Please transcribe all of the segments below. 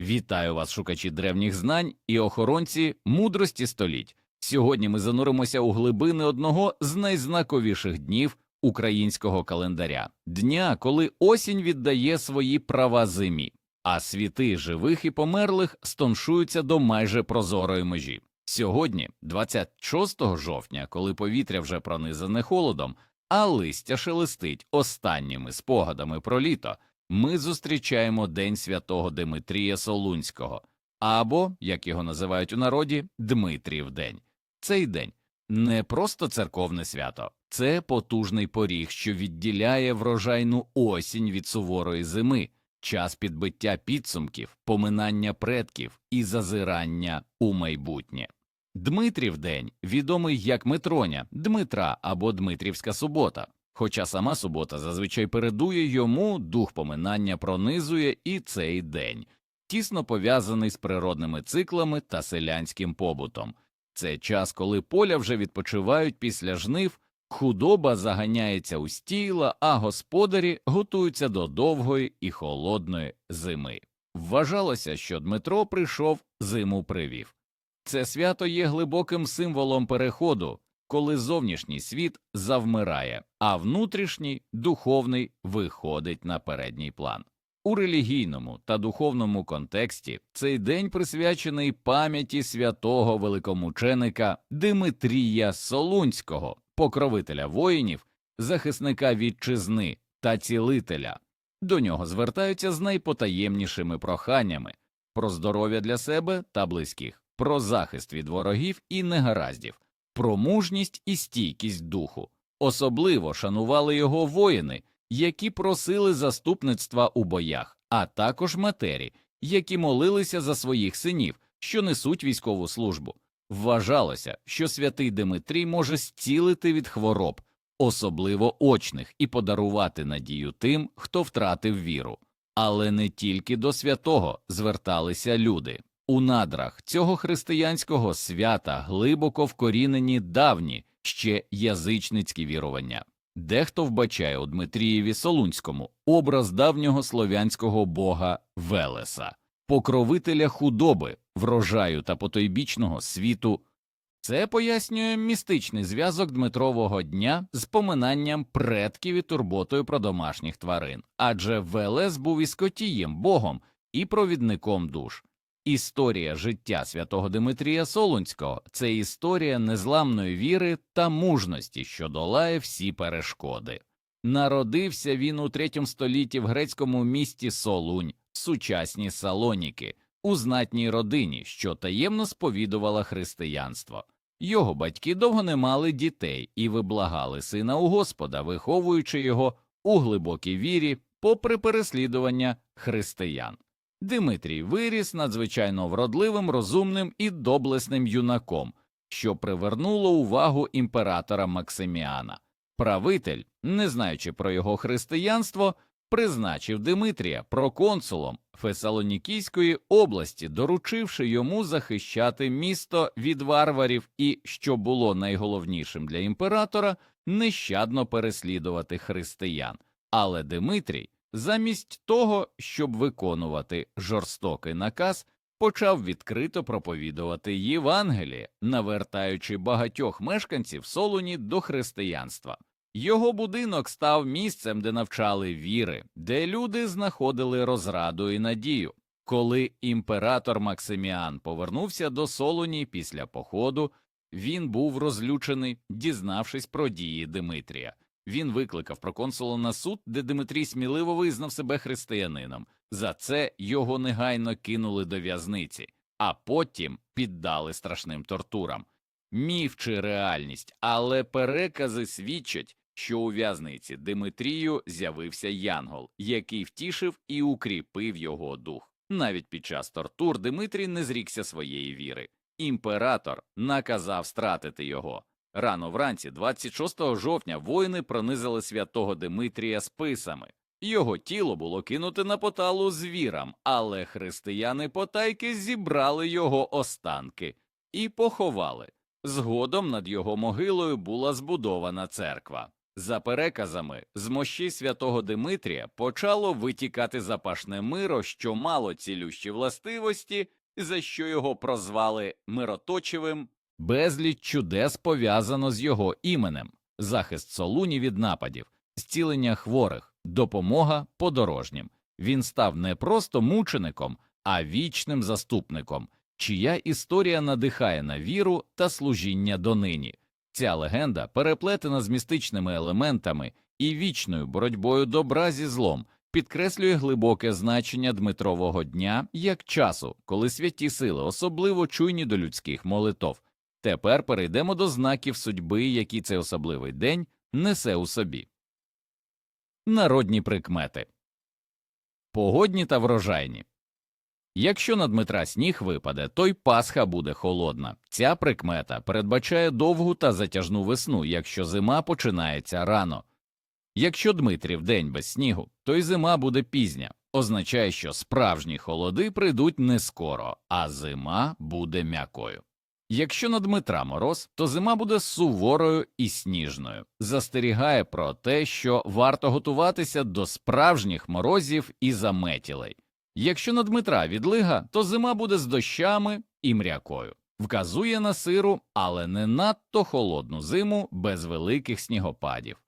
Вітаю вас, шукачі древніх знань і охоронці мудрості століть. Сьогодні ми зануримося у глибини одного з найзнаковіших днів українського календаря дня, коли осінь віддає свої права зимі, а світи живих і померлих стоншуються до майже прозорої межі. Сьогодні, 26 жовтня, коли повітря вже пронизане холодом, а листя шелестить останніми спогадами про літо, ми зустрічаємо День святого Димитрія Солунського, або, як його називають у народі, Дмитрів день. Цей день не просто церковне свято, це потужний поріг, що відділяє врожайну осінь від суворої зими, час підбиття підсумків, поминання предків і зазирання у майбутнє. Дмитрів день відомий як Митроня, Дмитра або Дмитрівська субота. Хоча сама субота зазвичай передує йому, дух поминання пронизує і цей день, тісно пов'язаний з природними циклами та селянським побутом. Це час, коли поля вже відпочивають після жнив, худоба заганяється у стійла, а господарі готуються до довгої і холодної зими. Вважалося, що Дмитро прийшов, зиму привів. Це свято є глибоким символом переходу, коли зовнішній світ завмирає, а внутрішній духовний виходить на передній план. У релігійному та духовному контексті цей день присвячений пам'яті святого великомученика Димитрія Солунського, покровителя воїнів, захисника вітчизни та цілителя. До нього звертаються з найпотаємнішими проханнями про здоров'я для себе та близьких, про захист від ворогів і негараздів, про мужність і стійкість духу. Особливо шанували його воїни, які просили заступництва у боях, а також матері, які молилися за своїх синів, що несуть військову службу. Вважалося, що святий Димитрій може зцілити від хвороб, особливо очних, і подарувати надію тим, хто втратив віру. Але не тільки до святого зверталися люди. У надрах цього християнського свята глибоко вкорінені давні ще язичницькі вірування. Дехто вбачає у Дмитрієві Солунському образ давнього слов'янського бога Велеса, покровителя худоби, врожаю та потойбічного світу. Це пояснює містичний зв'язок Дмитрового дня з поминанням предків і турботою про домашніх тварин, адже Велес був і скотієм, богом і провідником душ. Історія життя святого Димитрія Солунського це історія незламної віри та мужності, що долає всі перешкоди. Народився він у третьому столітті в грецькому місті Солунь, сучасні Салоніки, у знатній родині, що таємно сповідувала християнство. Його батьки довго не мали дітей і виблагали сина у Господа, виховуючи його у глибокій вірі, попри переслідування християн. Димитрій виріс надзвичайно вродливим, розумним і доблесним юнаком, що привернуло увагу імператора Максиміана. Правитель, не знаючи про його християнство, призначив Димитрія проконсулом Фесалонікійської області, доручивши йому захищати місто від варварів і, що було найголовнішим для імператора, нещадно переслідувати християн. Але Димитрій замість того, щоб виконувати жорстокий наказ, почав відкрито проповідувати Євангеліє, навертаючи багатьох мешканців Солуні до християнства. Його будинок став місцем, де навчали віри, де люди знаходили розраду і надію. Коли імператор Максиміан повернувся до Солуні після походу, він був розлючений, дізнавшись про дії Димитрія. Він викликав проконсула на суд, де Димитрій сміливо визнав себе християнином. За це його негайно кинули до в'язниці, а потім піддали страшним тортурам. Міф чи реальність, але перекази свідчать, що у в'язниці Димитрію з'явився Янгол, який втішив і укріпив його дух. Навіть під час тортур Димитрій не зрікся своєї віри. Імператор наказав стратити його. Рано вранці, 26 жовтня, воїни пронизали святого Димитрія списами. Його тіло було кинуте на поталу звірам, але християни потайки зібрали його останки і поховали. Згодом над його могилою була збудована церква. За переказами, з мощі святого Димитрія почало витікати запашне миро, що мало цілющі властивості, за що його прозвали мироточивим. Безліч чудес пов'язано з його іменем, захист Солуні від нападів, зцілення хворих, допомога подорожнім. Він став не просто мучеником, а вічним заступником, чия історія надихає на віру та служіння донині. Ця легенда переплетена з містичними елементами і вічною боротьбою добра зі злом, підкреслює глибоке значення Дмитрового дня як часу, коли святі сили особливо чуйні до людських молитов. Тепер перейдемо до знаків судьби, які цей особливий день несе у собі. Народні прикмети погодні та врожайні. Якщо на Дмитра сніг випаде, то й Пасха буде холодна. Ця прикмета передбачає довгу та затяжну весну, якщо зима починається рано. Якщо Дмитрів день без снігу, то й зима буде пізня, означає, що справжні холоди прийдуть не скоро, а зима буде м'якою. Якщо на Дмитра мороз, то зима буде суворою і сніжною, застерігає про те, що варто готуватися до справжніх морозів і заметілей. Якщо на Дмитра відлига, то зима буде з дощами і мрякою, вказує на сиру, але не надто холодну зиму без великих снігопадів.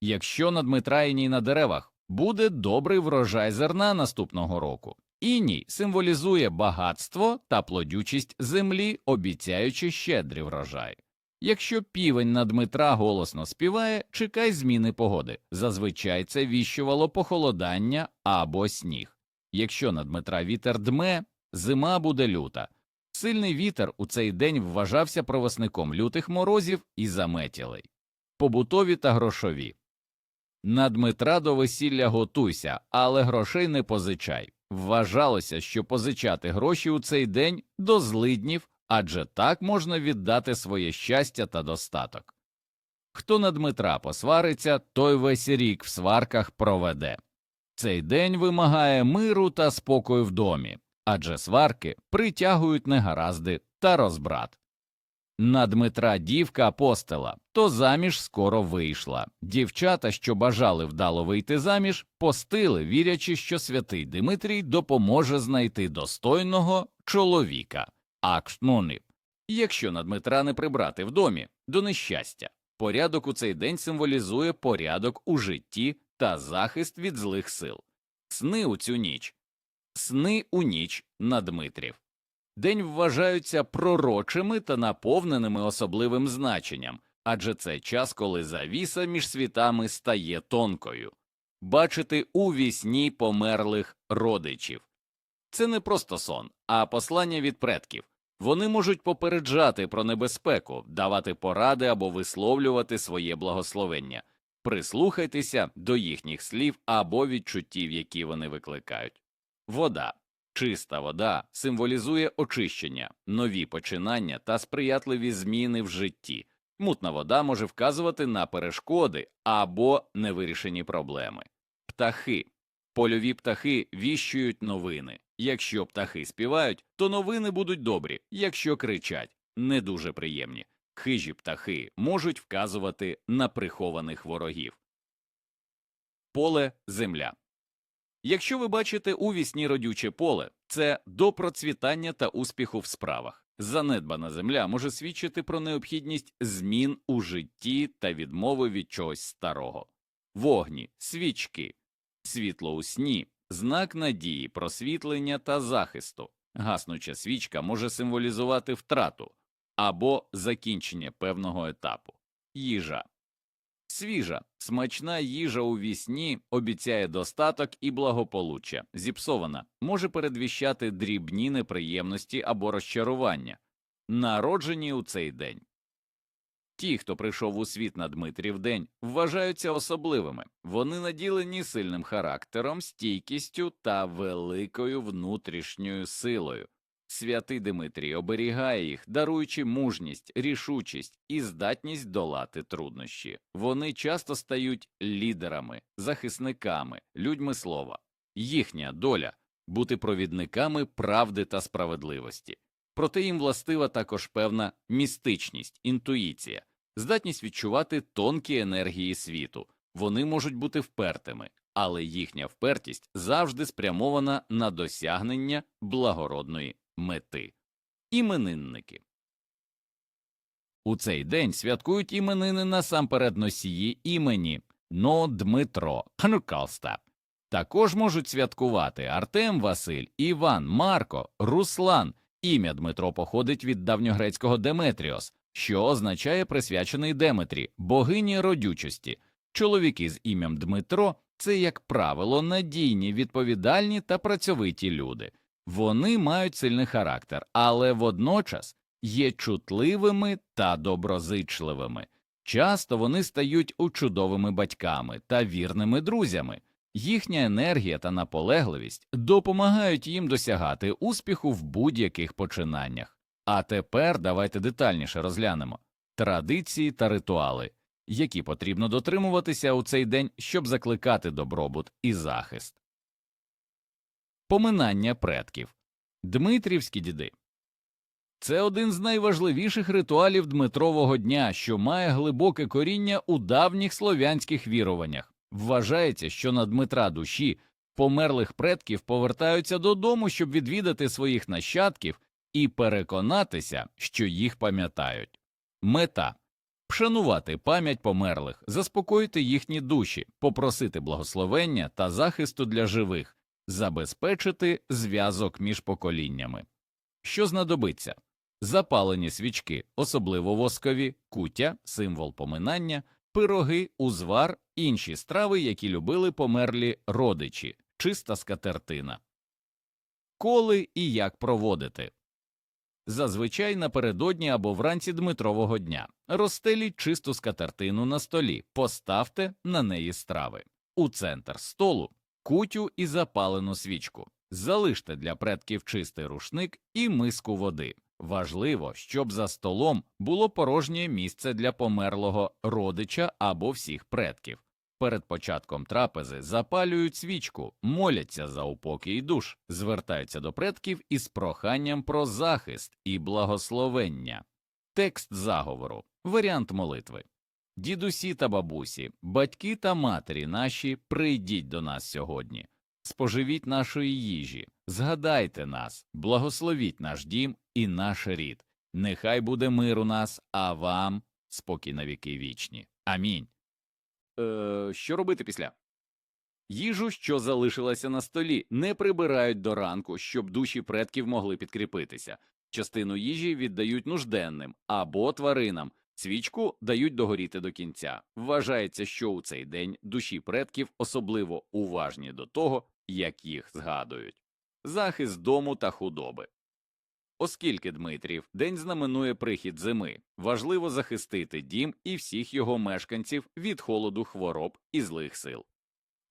Якщо на Дмитра іній на деревах буде добрий врожай зерна наступного року. Іній символізує багатство та плодючість землі, обіцяючи щедрий врожай. Якщо півень на Дмитра голосно співає, чекай зміни погоди. Зазвичай це віщувало похолодання або сніг. Якщо на Дмитра вітер дме, зима буде люта. Сильний вітер у цей день вважався провосником лютих морозів і заметілей. Побутові та грошові. На Дмитра до весілля готуйся, але грошей не позичай. Вважалося, що позичати гроші у цей день до злиднів, адже так можна віддати своє щастя та достаток. Хто на Дмитра посвариться, той весь рік в сварках проведе. Цей день вимагає миру та спокою в домі, адже сварки притягують негаразди та розбрат. На Дмитра дівка постила, то заміж скоро вийшла. Дівчата, що бажали вдало вийти заміж, постили, вірячи, що святий Димитрій допоможе знайти достойного чоловіка. Акшнуни. Якщо на Дмитра не прибрати в домі, до нещастя. Порядок у цей день символізує порядок у житті та захист від злих сил. Сни у цю ніч. Сни у ніч на Дмитрів. День вважаються пророчими та наповненими особливим значенням, адже це час, коли завіса між світами стає тонкою. Бачити у вісні померлих родичів. Це не просто сон, а послання від предків. Вони можуть попереджати про небезпеку, давати поради або висловлювати своє благословення. Прислухайтеся до їхніх слів або відчуттів, які вони викликають. Вода. Чиста вода символізує очищення, нові починання та сприятливі зміни в житті. Мутна вода може вказувати на перешкоди або невирішені проблеми. Птахи. Польові птахи віщують новини. Якщо птахи співають, то новини будуть добрі, якщо кричать не дуже приємні. Хижі птахи можуть вказувати на прихованих ворогів. Поле земля. Якщо ви бачите у вісні родюче поле, це до процвітання та успіху в справах. Занедбана земля може свідчити про необхідність змін у житті та відмови від чогось старого. Вогні, свічки, світло у сні, знак надії, просвітлення та захисту. Гаснуча свічка може символізувати втрату або закінчення певного етапу. Їжа Свіжа, смачна їжа у вісні обіцяє достаток і благополуччя, зіпсована, може передвіщати дрібні неприємності або розчарування, народжені у цей день. Ті, хто прийшов у світ на Дмитрів день, вважаються особливими, вони наділені сильним характером, стійкістю та великою внутрішньою силою. Святий Димитрій оберігає їх, даруючи мужність, рішучість і здатність долати труднощі. Вони часто стають лідерами, захисниками, людьми слова. Їхня доля бути провідниками правди та справедливості. Проте їм властива також певна містичність, інтуїція. здатність відчувати тонкі енергії світу. Вони можуть бути впертими, але їхня впертість завжди спрямована на досягнення благородної мети. Іменинники у цей день святкують іменини насамперед носії імені Но Дмитро Хнукалстап. Також можуть святкувати Артем Василь, Іван, Марко, Руслан. Ім'я Дмитро походить від давньогрецького Деметріос, що означає присвячений Деметрі, богині родючості. Чоловіки з ім'ям Дмитро це, як правило, надійні, відповідальні та працьовиті люди. Вони мають сильний характер, але водночас є чутливими та доброзичливими. Часто вони стають чудовими батьками та вірними друзями. Їхня енергія та наполегливість допомагають їм досягати успіху в будь-яких починаннях. А тепер давайте детальніше розглянемо традиції та ритуали, які потрібно дотримуватися у цей день, щоб закликати добробут і захист. Поминання предків Дмитрівські діди це один з найважливіших ритуалів Дмитрового дня, що має глибоке коріння у давніх слов'янських віруваннях. Вважається, що на Дмитра душі померлих предків повертаються додому, щоб відвідати своїх нащадків і переконатися, що їх пам'ятають. Мета вшанувати пам'ять померлих, заспокоїти їхні душі, попросити благословення та захисту для живих, забезпечити зв'язок між поколіннями. Що знадобиться? Запалені свічки, особливо воскові, кутя, символ поминання, пироги, узвар, інші страви, які любили померлі родичі, чиста скатертина. Коли і як проводити зазвичай напередодні або вранці Дмитрового дня розстеліть чисту скатертину на столі, поставте на неї страви, у центр столу кутю і запалену свічку, залиште для предків чистий рушник і миску води. Важливо, щоб за столом було порожнє місце для померлого родича або всіх предків. Перед початком трапези запалюють свічку, моляться за упокій душ, звертаються до предків із проханням про захист і благословення. Текст заговору, варіант молитви. Дідусі та бабусі, батьки та матері наші, прийдіть до нас сьогодні, споживіть нашої їжі, згадайте нас, благословіть наш дім і наш рід. Нехай буде мир у нас, а вам спокій на віки вічні. Амінь. Е, Що робити після? Їжу, що залишилася на столі, не прибирають до ранку, щоб душі предків могли підкріпитися. Частину їжі віддають нужденним або тваринам, свічку дають догоріти до кінця. Вважається, що у цей день душі предків особливо уважні до того, як їх згадують. Захист дому та худоби. Оскільки Дмитрів день знаменує прихід зими, важливо захистити дім і всіх його мешканців від холоду хвороб і злих сил.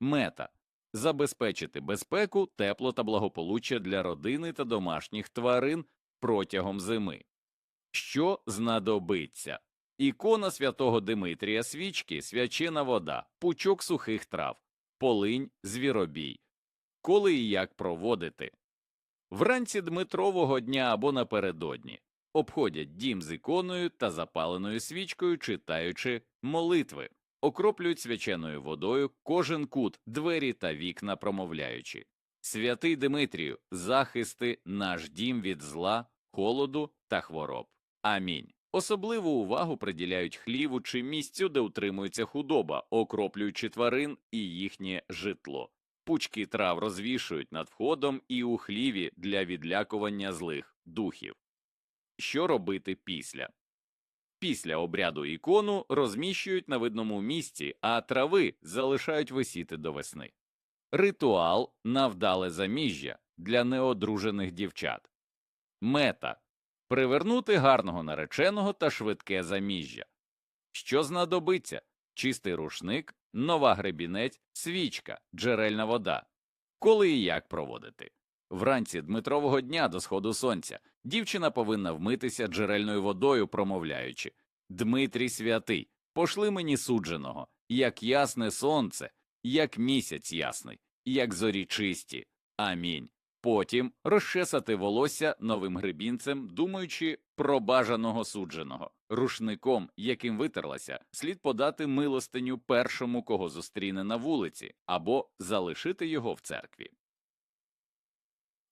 Мета забезпечити безпеку, тепло та благополуччя для родини та домашніх тварин протягом зими. Що знадобиться? Ікона святого Димитрія свічки, свячена вода, пучок сухих трав, полинь, звіробій. Коли і як проводити? Вранці Дмитрового дня або напередодні обходять дім з іконою та запаленою свічкою, читаючи молитви, окроплюють свяченою водою кожен кут, двері та вікна, промовляючи Святий Димитрію, захисти наш дім від зла, холоду та хвороб. Амінь. Особливу увагу приділяють хліву чи місцю, де утримується худоба, окроплюючи тварин і їхнє житло. Пучки трав розвішують над входом і у хліві для відлякування злих духів. Що робити після? Після обряду ікону розміщують на видному місці, а трави залишають висіти до весни. Ритуал на вдале заміжжя для неодружених дівчат. Мета привернути гарного нареченого та швидке заміжжя. Що знадобиться? Чистий рушник, нова гребінець, свічка, джерельна вода. Коли і як проводити? Вранці Дмитрового дня до сходу сонця дівчина повинна вмитися джерельною водою, промовляючи Дмитрій святий, пошли мені судженого, як ясне сонце, як місяць ясний, як зорі чисті. Амінь. Потім розчесати волосся новим гребінцем, думаючи про бажаного судженого. Рушником, яким витерлася, слід подати милостиню першому, кого зустріне на вулиці, або залишити його в церкві.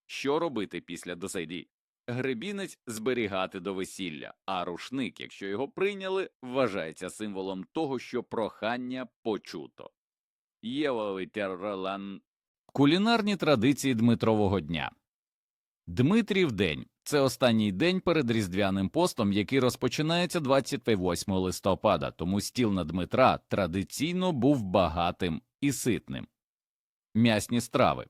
Що робити після досайді? Гребінець зберігати до весілля, а рушник, якщо його прийняли, вважається символом того, що прохання почуто. Євовитерлан Кулінарні традиції Дмитрового дня. Дмитрів день це останній день перед Різдвяним постом, який розпочинається 28 листопада, тому стіл на Дмитра традиційно був багатим і ситним. М'ясні страви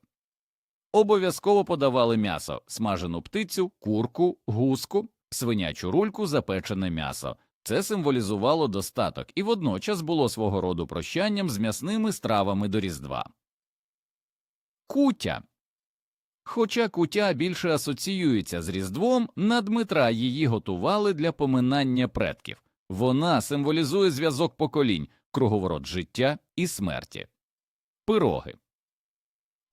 обов'язково подавали м'ясо, смажену птицю, курку, гуску, свинячу рульку, запечене м'ясо. Це символізувало достаток і водночас було свого роду прощанням з м'ясними стравами до Різдва. Кутя. Хоча кутя більше асоціюється з Різдвом, на Дмитра її готували для поминання предків. Вона символізує зв'язок поколінь, круговорот життя і смерті. Пироги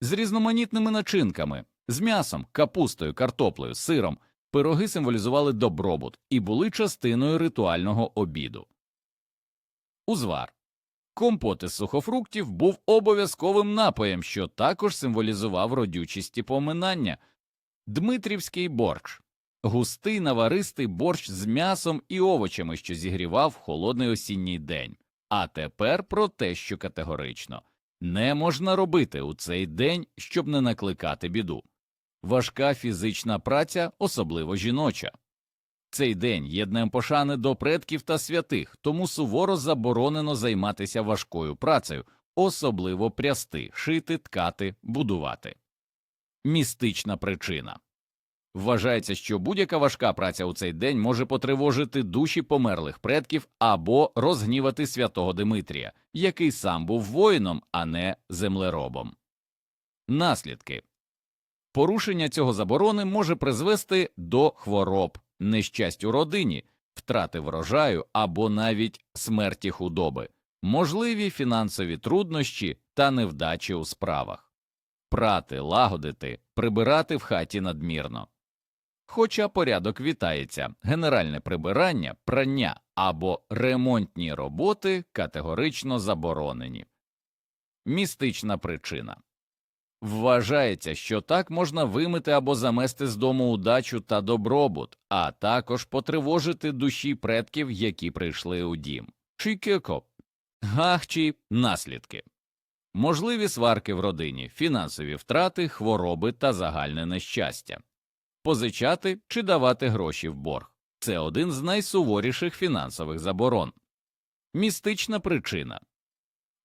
з різноманітними начинками, з м'ясом, капустою, картоплею, сиром. Пироги символізували добробут і були частиною ритуального обіду. Узвар Компот із сухофруктів був обов'язковим напоєм, що також символізував родючість і поминання. Дмитрівський борщ густий наваристий борщ з м'ясом і овочами, що зігрівав холодний осінній день. А тепер про те, що категорично не можна робити у цей день, щоб не накликати біду. Важка фізична праця, особливо жіноча. Цей день є днем пошани до предків та святих, тому суворо заборонено займатися важкою працею, особливо прясти, шити, ткати, будувати. Містична причина вважається, що будь-яка важка праця у цей день може потривожити душі померлих предків або розгнівати святого Димитрія, який сам був воїном, а не землеробом. Наслідки порушення цього заборони може призвести до хвороб нещасть у родині, втрати врожаю або навіть смерті худоби, можливі фінансові труднощі та невдачі у справах, прати, лагодити, прибирати в хаті надмірно. Хоча порядок вітається, генеральне прибирання, прання або ремонтні роботи категорично заборонені. Містична причина Вважається, що так можна вимити або замести з дому удачу та добробут, а також потривожити душі предків, які прийшли у дім. Чікеко. Гахчі наслідки. Можливі сварки в родині, фінансові втрати, хвороби та загальне нещастя, позичати чи давати гроші в борг це один з найсуворіших фінансових заборон. Містична причина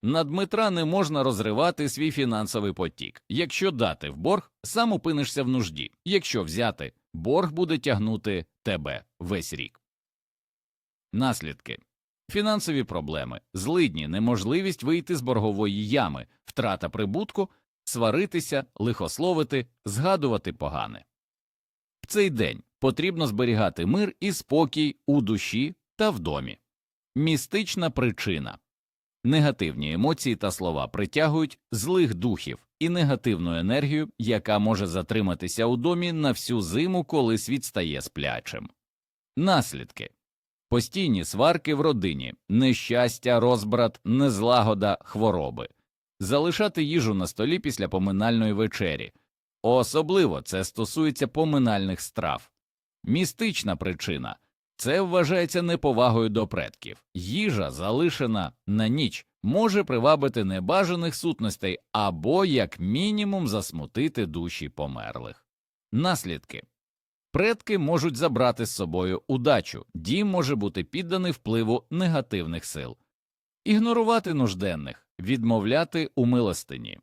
на Дмитра не можна розривати свій фінансовий потік. Якщо дати в борг, сам опинишся в нужді. Якщо взяти, борг буде тягнути тебе весь рік. Наслідки фінансові проблеми, злидні, неможливість вийти з боргової ями, втрата прибутку, сваритися, лихословити, згадувати погане. В цей день потрібно зберігати мир і спокій у душі та в домі. Містична причина Негативні емоції та слова притягують злих духів і негативну енергію, яка може затриматися у домі на всю зиму, коли світ стає сплячим. Наслідки постійні сварки в родині, нещастя, розбрат, незлагода, хвороби, залишати їжу на столі після поминальної вечері. Особливо це стосується поминальних страв, містична причина це вважається неповагою до предків. Їжа, залишена на ніч, може привабити небажаних сутностей або, як мінімум, засмутити душі померлих. Наслідки предки можуть забрати з собою удачу, дім може бути підданий впливу негативних сил, ігнорувати нужденних, відмовляти у милостині.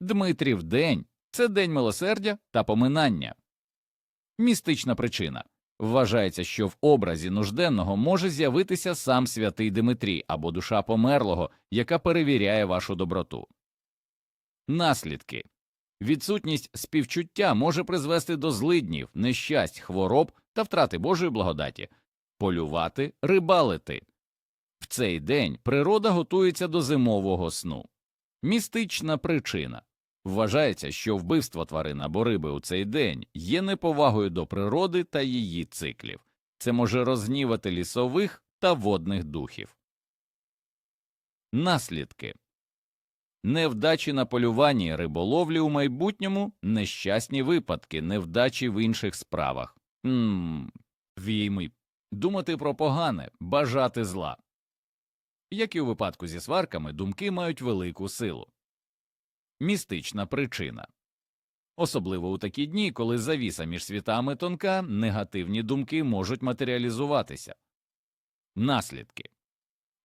Дмитрів день це день милосердя та поминання. Містична причина Вважається, що в образі нужденного може з'явитися сам святий Димитрій або душа померлого, яка перевіряє вашу доброту. Наслідки відсутність співчуття може призвести до злиднів, нещасть, хвороб та втрати Божої благодаті, полювати, рибалити. В цей день природа готується до зимового сну. Містична причина Вважається, що вбивство тварин або риби у цей день є неповагою до природи та її циклів. Це може рознівати лісових та водних духів. Наслідки невдачі на полюванні риболовлі у майбутньому, нещасні випадки, невдачі в інших справах. Ммм, війми. Думати про погане, бажати зла. Як і у випадку зі сварками, думки мають велику силу. Містична причина. Особливо у такі дні, коли завіса між світами тонка, негативні думки можуть матеріалізуватися. Наслідки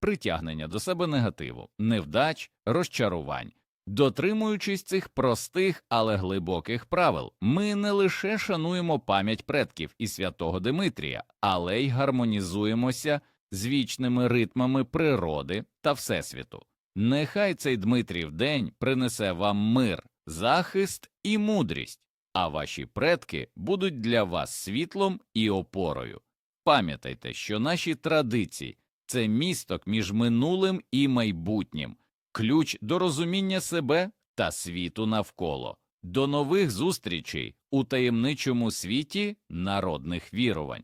притягнення до себе негативу, невдач, розчарувань. Дотримуючись цих простих, але глибоких правил, ми не лише шануємо пам'ять предків і святого Димитрія, але й гармонізуємося з вічними ритмами природи та Всесвіту. Нехай цей Дмитрів день принесе вам мир, захист і мудрість, а ваші предки будуть для вас світлом і опорою. Пам'ятайте, що наші традиції це місток між минулим і майбутнім, ключ до розуміння себе та світу навколо. До нових зустрічей у таємничому світі народних вірувань.